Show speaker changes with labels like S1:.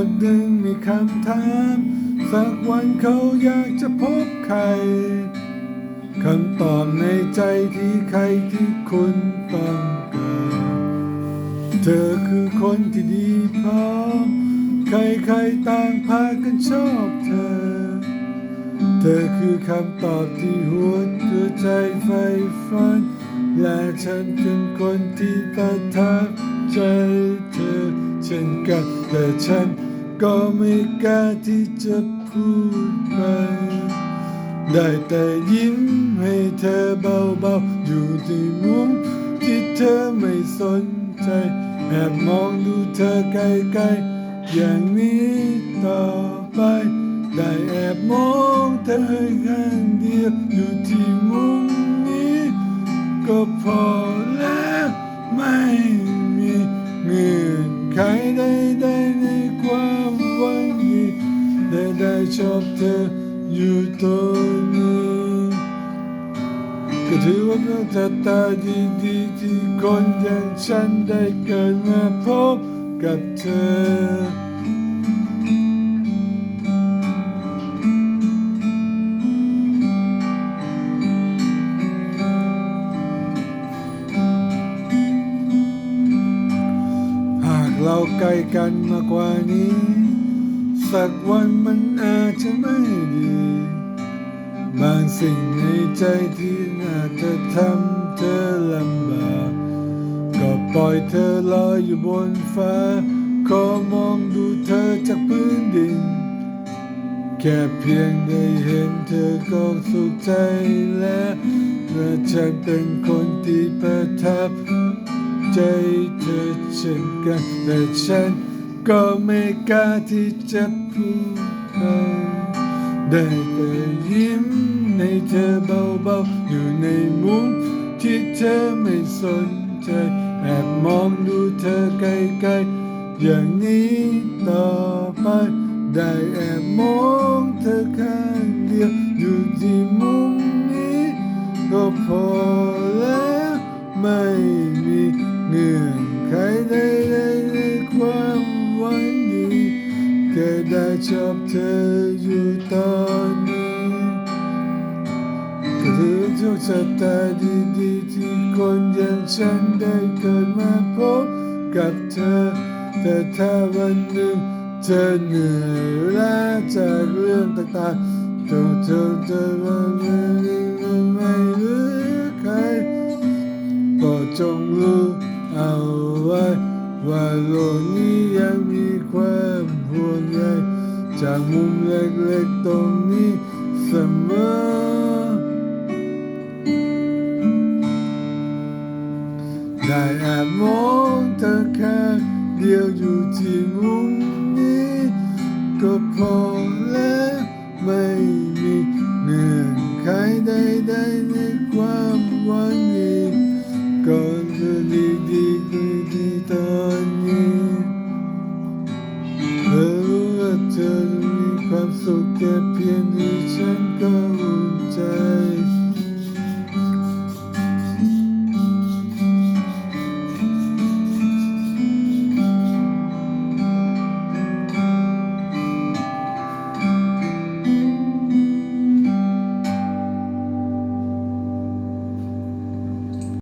S1: คนหนึ่งมีคำถาม สักวันเขาอยากจะพบใครคำตอบในใจที่ใครที่คุณต้องการเธอคือคนที่ดีพร้อมใครๆต่างพากันชอบเธอ เธอคือคำตอบที่หัวใจใฝ่ฝัน และฉันเป็นคนที่ประทับใจเธอเช่นกันแต่ฉัน ก็ไม่กล้าที่จะพูดไป ได้แต่ยิ้มให้เธอเบาๆ อยู่ที่มุมที่เธอไม่สนใจแอบมองดูเธอไกลๆ อย่างนี้ต่อไป ได้แอบมองเธอข้างเดียวอยู่ที่มุม ได้ได้ชอบเธออยู่ตรงนี้ก็ถือว่าเป็นชะตาดีๆที่คนอย่างฉันได้เกิดมาพบกับเธอหากเราใกล้กันมากกว่านี้ สักวันมันอาจจะไม่ดี บางสิ่งในใจที่น่าจจะทำเธอลำบากก็ปล่อยเธอลอยอยู่บนฟ้า ขอมองดูเธอจากพื้นดิน แค่เพียงได้เห็นเธอก็สุขใจแล้วและฉันเป็นคนที่ประทับ ใจเธอเช่นกันแต่ฉัน ก็ไม่กล้าที่จะพูดไปได้แต่ยิ้มในเธอเบาๆอยู่ในมุมที่เธอไม่สนใจแอบมองดูเธอไกลๆอย่างนี้ต่อไป ได้แอบมองเธอข้างเดียวอยู่ที่มุมนี้ก็พอแล้วไม่มีเงื่อนไขใดๆในความ ได้ชอบเธออยู่ตอนนี้ก็ถือโชคชะตาดีๆที่คนอย่างฉันได้เกิดมาพบกับเธอ แต่ถ้าวันหนึ่งเธอเหนื่อยล้าจากเรื่องต่างๆจงเธอเธอว่าไม่ไม่เหลือใครก็จงรู้เอาไว้ว่าโลกนี้ยังมีความ จากมุมเล็กๆตรงนี้เสมอ ได้แอบมองเธอแค่เดียวอยู่ที่มุมนี้ ก็พอแล้วไม่มีเงื่อนไขใดๆในความหวังดีก่อนจะดีดีดีดี